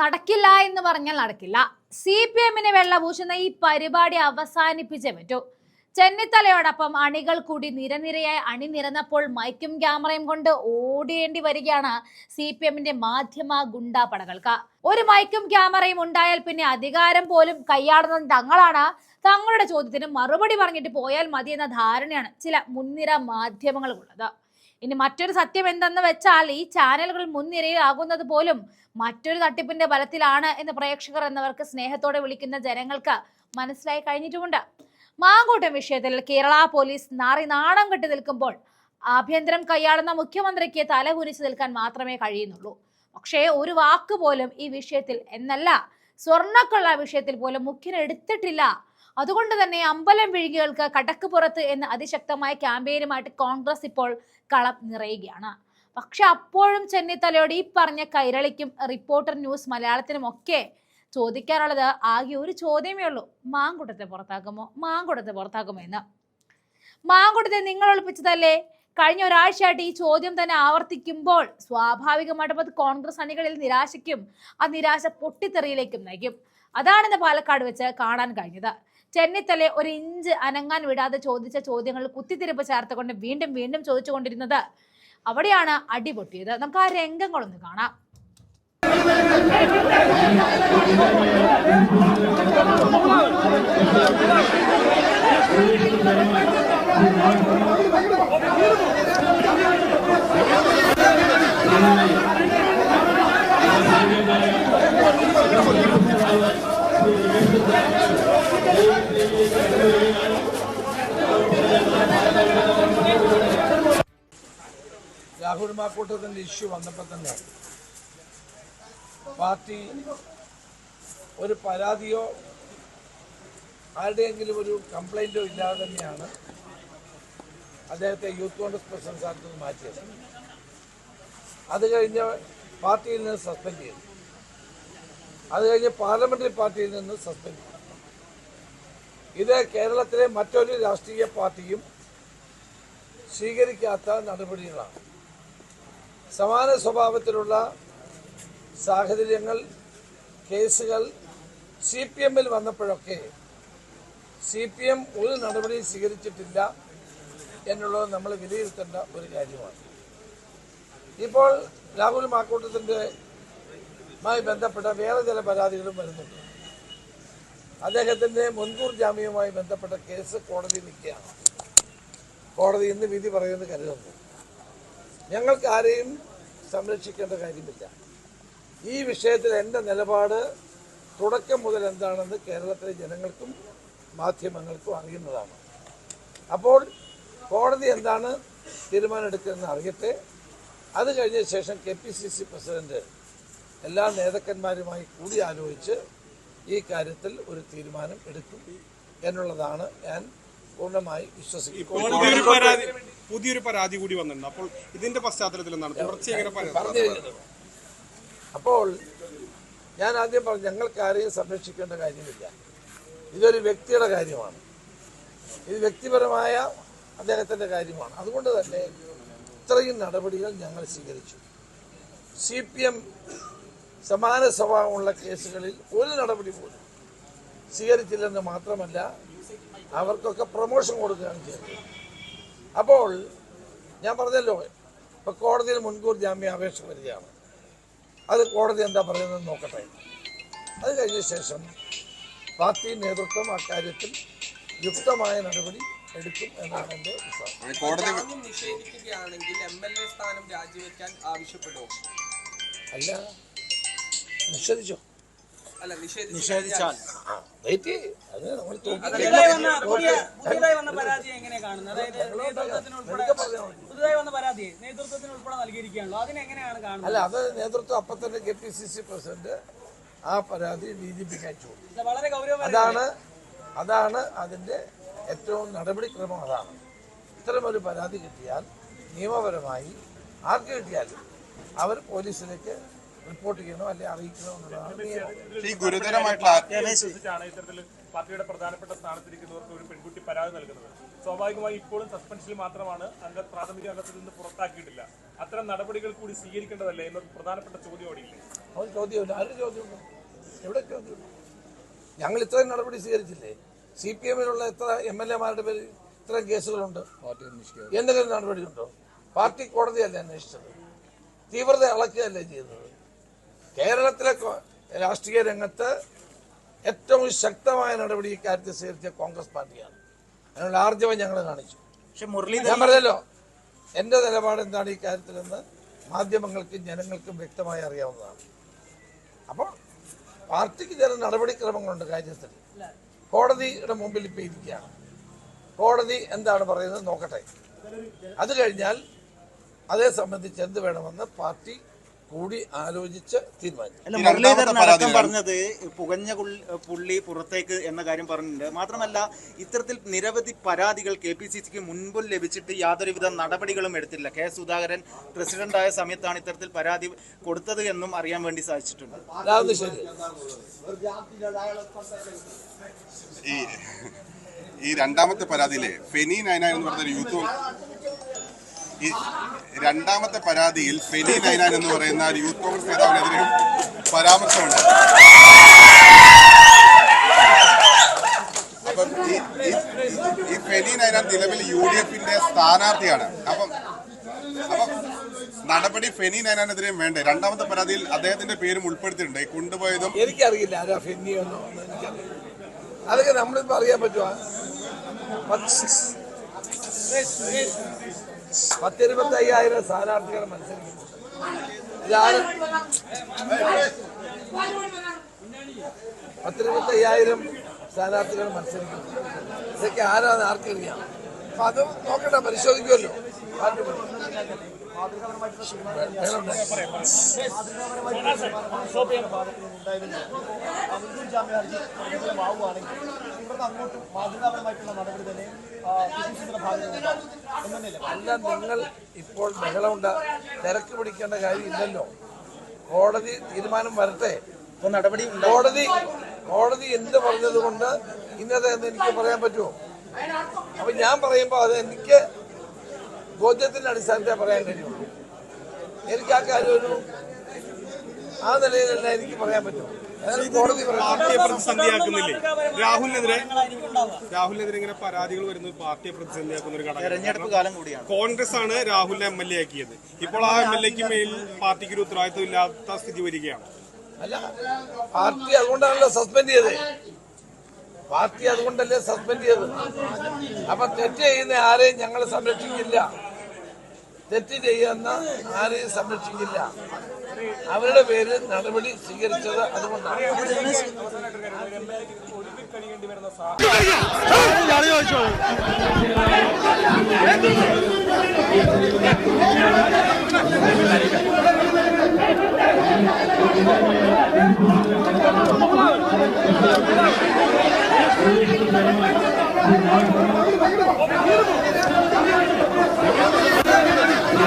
നടക്കില്ല എന്ന് പറഞ്ഞാൽ നടക്കില്ല. സി പി എമ്മിനെ വെള്ളപൂശുന്ന ഈ പരിപാടി അവസാനിപ്പിച്ചേ പറ്റൂ. ചെന്നിത്തലയോടൊപ്പം അണികൾ കൂടി നിരനിരയായി അണിനിരന്നപ്പോൾ മൈക്കും ക്യാമറയും കൊണ്ട് ഓടേണ്ടി വരികയാണ് സി പി എമ്മിന്റെ മാധ്യമ ഗുണ്ടാപ്പടകൾക്ക്. ഒരു മൈക്കും ക്യാമറയും ഉണ്ടായാൽ പിന്നെ അധികാരം പോലും കൈയാടുന്നത് തങ്ങളാണ്. തങ്ങളുടെ ചോദ്യത്തിന് മറുപടി പറഞ്ഞിട്ട് പോയാൽ മതി എന്ന ധാരണയാണ് ചില മുൻനിര മാധ്യമങ്ങൾക്കുള്ളത് ഇനി മറ്റൊരു സത്യം എന്തെന്ന് വെച്ചാൽ ഈ ചാനലുകൾ മുൻനിരയിലാകുന്നത് പോലും മറ്റൊരു തട്ടിപ്പിന്റെ ബലത്തിലാണ് എന്ന് പ്രേക്ഷകർ എന്നവർക്ക് സ്നേഹത്തോടെ വിളിക്കുന്ന ജനങ്ങൾക്ക് മനസ്സിലായി കഴിഞ്ഞിട്ടുമുണ്ട്. മാങ്കൂട്ടം വിഷയത്തിൽ കേരള പോലീസ് നാറി നാണം കെട്ടി നിൽക്കുമ്പോൾ ആഭ്യന്തരം കൈയാളുന്ന മുഖ്യമന്ത്രിക്ക് തല കുനിച്ചു നിൽക്കാൻ മാത്രമേ കഴിയുന്നുള്ളൂ. പക്ഷേ ഒരു വാക്ക് പോലും ഈ വിഷയത്തിൽ എന്നല്ല. സ്വർണക്കൊള്ള വിഷയത്തിൽ പോലും മുഖ്യൻ എടുത്തിട്ടില്ല. അതുകൊണ്ട് തന്നെ അമ്പലം വിഴുകികൾക്ക് കടക്ക് പുറത്ത് എന്ന അതിശക്തമായ ക്യാമ്പയിനുമായിട്ട് കോൺഗ്രസ് ഇപ്പോൾ കളം നിറയുകയാണ്. പക്ഷെ അപ്പോഴും ചെന്നിത്തലയോട് ഈ പറഞ്ഞ കൈരളിക്കും റിപ്പോർട്ടർ ന്യൂസ് മലയാളത്തിനും ഒക്കെ ചോദിക്കാനുള്ളത് ആകെ ഒരു ചോദ്യമേ ഉള്ളൂ. മാങ്കുടത്തെ പുറത്താക്കുമോ? മാങ്കുടത്തെ പുറത്താക്കുമോ എന്ന്. മാങ്കുടത്തെ നിങ്ങൾ ഒളിപ്പിച്ചതല്ലേ? കഴിഞ്ഞ ഒരാഴ്ചയായിട്ട് ഈ ചോദ്യം തന്നെ ആവർത്തിക്കുമ്പോൾ സ്വാഭാവികമായിട്ടും അത് കോൺഗ്രസ് അണികളിൽ നിരാശയ്ക്കും ആ നിരാശ പൊട്ടിത്തെറിയിലേക്കും നയിക്കും. അതാണ് ഇന്ന് പാലക്കാട് വെച്ച് കാണാൻ കഴിഞ്ഞത്. ചെന്നിത്തല ഒരു ഇഞ്ച് അനങ്ങാൻ വിടാതെ ചോദിച്ച ചോദ്യങ്ങൾ കുത്തിത്തിരിപ്പ് ചേർത്തുകൊണ്ട് വീണ്ടും വീണ്ടും ചോദിച്ചുകൊണ്ടിരുന്നത് അവിടെയാണ് അടി പൊട്ടിയത്. നമുക്ക് ആ രംഗങ്ങളൊന്ന് കാണാം. രാഹുൽ മാക്കൂട്ടത്തിന്റെ ഇഷ്യൂ വന്നപ്പോൾ തന്നെ പാർട്ടി ഒരു പരാതിയോ ആരുടെയെങ്കിലും ഒരു കംപ്ലൈന്റോ ഇല്ലാതെ തന്നെയാണ് അദ്ദേഹത്തെ യൂത്ത് കോൺഗ്രസ് പ്രസിഡന്റ് സ്ഥാനത്ത് നിന്ന് മാറ്റിയത്. അത് കഴിഞ്ഞ് പാർട്ടിയിൽ നിന്ന് സസ്പെൻഡ് ചെയ്തു. അത് കഴിഞ്ഞ് പാർലമെന്ററി പാർട്ടിയിൽ നിന്ന് സസ്പെൻഡ് ചെയ്തു. ഇത് കേരളത്തിലെ മറ്റൊരു രാഷ്ട്രീയ പാർട്ടിയും സ്വീകരിക്കാത്ത നടപടികളാണ്. സമാന സ്വഭാവത്തിലുള്ള സാഹചര്യങ്ങൾ കേസുകൾ സി പി എമ്മിൽ വന്നപ്പോഴൊക്കെ സി പി എം ഒരു നടപടിയും സ്വീകരിച്ചിട്ടില്ല എന്നുള്ളത് നമ്മൾ വിലയിരുത്തേണ്ട ഒരു കാര്യമാണ്. ഇപ്പോൾ രാഹുൽ മാക്കൂട്ടത്തിന്റെ മായി ബന്ധപ്പെട്ട വേറെ ചില പരാതികളും വരുന്നുണ്ട്. അദ്ദേഹത്തിന്റെ മുൻകൂർ ജാമ്യവുമായി ബന്ധപ്പെട്ട കേസ് കോടതി നിൽക്കുകയാണ്. കോടതി ഇന്ന് വിധി പറയുമെന്ന് കരുതുന്നു. ഞങ്ങൾക്ക് ആരെയും സംരക്ഷിക്കേണ്ട കാര്യമില്ല. ഈ വിഷയത്തിൽ എന്റെ നിലപാട് തുടക്കം മുതൽ എന്താണെന്ന് കേരളത്തിലെ ജനങ്ങൾക്കും മാധ്യമങ്ങൾക്കും അറിയുന്നതാണ്. അപ്പോൾ കോടതി എന്താണ് തീരുമാനമെടുക്കുന്നതെന്ന് അറിയട്ടെ. അത് കഴിഞ്ഞ ശേഷം K P C C president എല്ലാ നേതാക്കന്മാരുമായി കൂടി ആലോചിച്ച് ഈ കാര്യത്തിൽ ഒരു തീരുമാനം എടുക്കും എന്നുള്ളതാണ് ഞാൻ പൂർണമായി വിശ്വസിക്കുന്നത് പുതിയൊരു പരാതി കൂടി വന്നിട്ടുണ്ട്. അപ്പോൾ ഇതിന്റെ പശ്ചാത്തലത്തിൽ എന്താണ്? തുടർച്ചയായി അപ്പോൾ ഞാൻ ആദ്യം പറഞ്ഞു ഞങ്ങൾക്ക് ആരെയും സംരക്ഷിക്കേണ്ട കാര്യമില്ല. ഇതൊരു വ്യക്തിയുടെ കാര്യമാണ്. ഇത് വ്യക്തിപരമായ അദ്ദേഹത്തിന്റെ കാര്യമാണ്. അതുകൊണ്ട് തന്നെ ഇത്രയും നടപടികൾ ഞങ്ങൾ സ്വീകരിച്ചു. സി പി എം സമാന സ്വഭാവമുള്ള കേസുകളിൽ ഒരു നടപടി പോലും സ്വീകരിച്ചില്ലെന്ന് മാത്രമല്ല അവർക്കൊക്കെ പ്രൊമോഷൻ കൊടുക്കുകയാണ് ചെയ്തത്. അപ്പോൾ ഞാൻ പറഞ്ഞല്ലോ ഇപ്പൊ കോടതിയിൽ മുൻകൂർ ജാമ്യാപേക്ഷ വരികയാണ്. അത് കോടതി എന്താ പറയുന്നത് നോക്കട്ടെ. അത് കഴിഞ്ഞ ശേഷം പാർട്ടി നേതൃത്വം അക്കാര്യത്തിൽ യുക്തമായ നടപടി എടുക്കും എന്നാണ് എന്റെ വിശ്വാസം. കോടതി ജാമ്യം നിഷേധിക്കുകയാണെങ്കിൽ എം എൽ എ സ്ഥാനം രാജിവെക്കാൻ ആവശ്യപ്പെടുമോ? അല്ല നിഷേധിച്ചു? നിഷേധിച്ചാൽ ആ വെയിറ്റ് അത് നമ്മൾ പുതിയതായി വന്ന കാണുന്നത്? അതായത് നേതൃത്വത്തിന് ഉൾപ്പെടെ പുതുതായി വന്ന പരാതിയെ നേതൃത്വത്തിന് ഉൾപ്പെടെ നൽകിയിരിക്കുകയാണല്ലോ. അതിനെങ്ങനെയാണ് കാണുന്നത്? അല്ല അത് നേതൃത്വം അപ്പം തന്നെ K P C C president ആ പരാതി ബി ജെ പിക്ക് അയച്ചു വളരെ അതാണ് അതാണ് അതിന്റെ ഏറ്റവും നടപടിക്രമം അതാണ്. ഇത്തരമൊരു പരാതി കിട്ടിയാൽ നിയമപരമായി ആർക്ക് കിട്ടിയാലും അവർ പോലീസിലേക്ക് റിപ്പോർട്ട് ചെയ്യണോ അല്ലെ അറിയിക്കണോ എന്നുള്ളതാണ് ഈ ഗുരുതരമായിട്ടുള്ള പാർട്ടിയുടെ പ്രധാനപ്പെട്ട സ്ഥാനത്തിരിക്കുന്നവർക്ക് ഒരു പെൺകുട്ടി പരാതി നൽകുന്നത്. സ്വാഭാവികമായി ഇപ്പോഴും സസ്പെൻഷനിൽ മാത്രമാണ് അംഗ പ്രാഥമിക അംഗത്തിൽ നിന്ന് പുറത്താക്കിയിട്ടില്ല. അത്തരം നടപടികൾ കൂടി സ്വീകരിക്കേണ്ടതല്ലേ എന്നൊരു പ്രധാനപ്പെട്ട ചോദ്യം അവിടെയില്ലേ? ഇല്ലേ ചോദ്യമില്ല ആരുടെ ചോദ്യമുണ്ട് എവിടെ ചോദ്യമുണ്ട്? ഞങ്ങൾ ഇത്രയും നടപടി സ്വീകരിച്ചില്ലേ? സി പി എമ്മിലുള്ള എത്ര എം എൽ എമാരുടെ പേര് ഇത്രയും കേസുകളുണ്ട്? എന്തെങ്കിലും നടപടിയുണ്ടോ? പാർട്ടി കോടതിയല്ലേ അന്വേഷിച്ചത്? തീവ്രത അളക്കുകയല്ലേ ചെയ്തത്? കേരളത്തിലെ രാഷ്ട്രീയ രംഗത്ത് ഏറ്റവും ശക്തമായ നടപടി ഇക്കാര്യത്തിൽ സ്വീകരിച്ച കോൺഗ്രസ് പാർട്ടിയാണ്. അതിനുള്ള ആർജവം ഞങ്ങൾ കാണിച്ചു. പക്ഷെ മുരളീധരൻ ഞാൻ പറഞ്ഞല്ലോ എന്റെ നിലപാട് എന്താണ് ഈ കാര്യത്തിലെന്ന് മാധ്യമങ്ങൾക്കും ജനങ്ങൾക്കും വ്യക്തമായി അറിയാവുന്നതാണ്. അപ്പോൾ പാർട്ടിക്ക് ചില നടപടിക്രമങ്ങളുണ്ട് കാര്യത്തിൽ കോടതിയുടെ മുമ്പിൽ ഇപ്പോൾ ഇരിക്കുകയാണ്. കോടതി എന്താണ് പറയുന്നത് നോക്കട്ടെ. അത് കഴിഞ്ഞാൽ അതേ സംബന്ധിച്ച് എന്ത് വേണമെന്ന് പാർട്ടി കൂടി ആലോചിച്ച് തീരുമാനിക്കും അല്ല മുരളീധരൻ അടക്കം പറഞ്ഞത് പുകഞ്ഞ പുള്ളി പുറത്തേക്ക് എന്ന കാര്യം പറഞ്ഞിട്ടുണ്ട്. മാത്രമല്ല ഇത്തരത്തിൽ നിരവധി പരാതികൾ കെ പി സി സിക്ക് മുൻപും ലഭിച്ചിട്ട് യാതൊരുവിധ നടപടികളും എടുത്തില്ല. കെ സുധാകരൻ പ്രസിഡന്റായ സമയത്താണ് ഇത്തരത്തിൽ പരാതി കൊടുത്തത് എന്നും അറിയാൻ വേണ്ടി സാധിച്ചിട്ടുണ്ട്. അതാണ് ശരി. ഈ രണ്ടാമത്തെ പരാതിയിലെ ഫെനി നയന എന്ന് പറഞ്ഞ യൂത്ത് രണ്ടാമത്തെ പരാതിയിൽ ഫെനി നൈനാൻ എന്ന് പറയുന്ന യൂത്ത് കോൺഗ്രസ് നേതാവിനെതിരെ പരാമർശമുണ്ട്. അപ്പം ഈ ഫെനി നൈന നിലവിൽ യു ഡി എഫിന്റെ സ്ഥാനാർത്ഥിയാണ്. അപ്പം അപ്പം നടപടി ഫെനി നൈനാനെതിരെയും വേണ്ടേ? രണ്ടാമത്തെ പരാതിയിൽ അദ്ദേഹത്തിന്റെ പേരും ഉൾപ്പെടുത്തിയിട്ടുണ്ട്. കൊണ്ടുപോയതും എനിക്കറിയില്ല. ആരാ ഫെനി അതൊക്കെ നമ്മളിപ്പോ അറിയാൻ പറ്റുമോ പത്തിരുപത്തി അയ്യായിരം സ്ഥാനാർത്ഥികൾ മത്സരിക്കുന്നു. ഇതാണ് പത്തിരുപത്തി അയ്യായിരം സ്ഥാനാർത്ഥികൾ മത്സരിക്കുന്നു. ഇതൊക്കെ ആരാന്ന് ആർക്കറിയാം? അപ്പൊ അത് നോക്കട്ടെ പരിശോധിക്കുമല്ലോ. മാതൃകാപരമായിട്ടുള്ള നടപടി പരിശോധിക്കും. അല്ല നിങ്ങൾ ഇപ്പോൾ ബഹളമുണ്ട തിരക്ക് പിടിക്കേണ്ട കാര്യമില്ലല്ലോ കോടതി തീരുമാനം വരട്ടെ. ഇപ്പൊ നടപടി കോടതി കോടതി എന്ത് പറഞ്ഞത് കൊണ്ട് ഇന്നത് എന്ന് എനിക്ക് പറയാൻ പറ്റുമോ? അപ്പൊ ഞാൻ പറയുമ്പോൾ അത് എനിക്ക് ബോധ്യത്തിന്റെ അടിസ്ഥാനത്തെ പറയാൻ കഴിയുള്ളൂ. എനിക്ക് ആ കാര്യം ഒരു ആ നിലയിലല്ല എനിക്ക് പറയാൻ പറ്റും. കോടതി പാർട്ടിയെ പ്രതിസന്ധിയാക്കുന്നില്ലേ? രാഹുലിനെതിരെ രാഹുലിനെതിരെ ഇങ്ങനെ പരാതികൾ വരുന്നത് പാർട്ടിയെ പ്രതിസന്ധിയാക്കുന്ന ഒരു ഘടകം തെരഞ്ഞെടുപ്പ് കാലം കൂടിയാണ്. കോൺഗ്രസ് ആണ് രാഹുലിനെ എം എൽ എ ആക്കിയത്. ഇപ്പോൾ ആ എം എൽ എക്ക് മേൽ പാർട്ടിക്ക് ഒരു ഉത്തരവാദിത്വം ഇല്ലാത്ത സ്ഥിതി വരികയാണ്. അല്ല പാർട്ടി അതുകൊണ്ടാണല്ലോ സസ്പെൻഡ് ചെയ്തത്. പാർട്ടി അതുകൊണ്ടല്ലേ സസ്പെൻഡ് ചെയ്തത്. അപ്പൊ തെറ്റ് ചെയ്യുന്ന ആരെയും ഞങ്ങൾ സംരക്ഷിക്കില്ല. തെറ്റ് ചെയ്യുന്ന ആരെയും സംരക്ഷിക്കില്ല. അവരുടെ പേര് നടപടി സ്വീകരിച്ചത് അതുകൊണ്ടാണ്.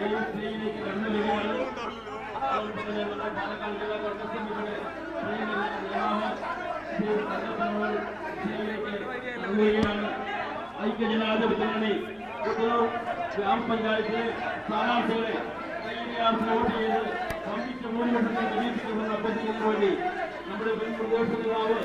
കളി വേണ്ട ഐക്യജനാധിപത്യ മുന്നണി പുത്തൂർ ഗ്രാമപഞ്ചായത്തിലെ സ്ഥാനാർത്ഥികളെ കൈയിടിയാർത്തിന് വോട്ട് ചെയ്ത് സംയുക്ത ഭൂരിപക്ഷത്തിൽ വിജയിപ്പിക്കുമെന്ന് അഭ്യർത്ഥിക്കുന്നതിന് വേണ്ടി നമ്മുടെ മുൻ പ്രദേശ നേതാവ്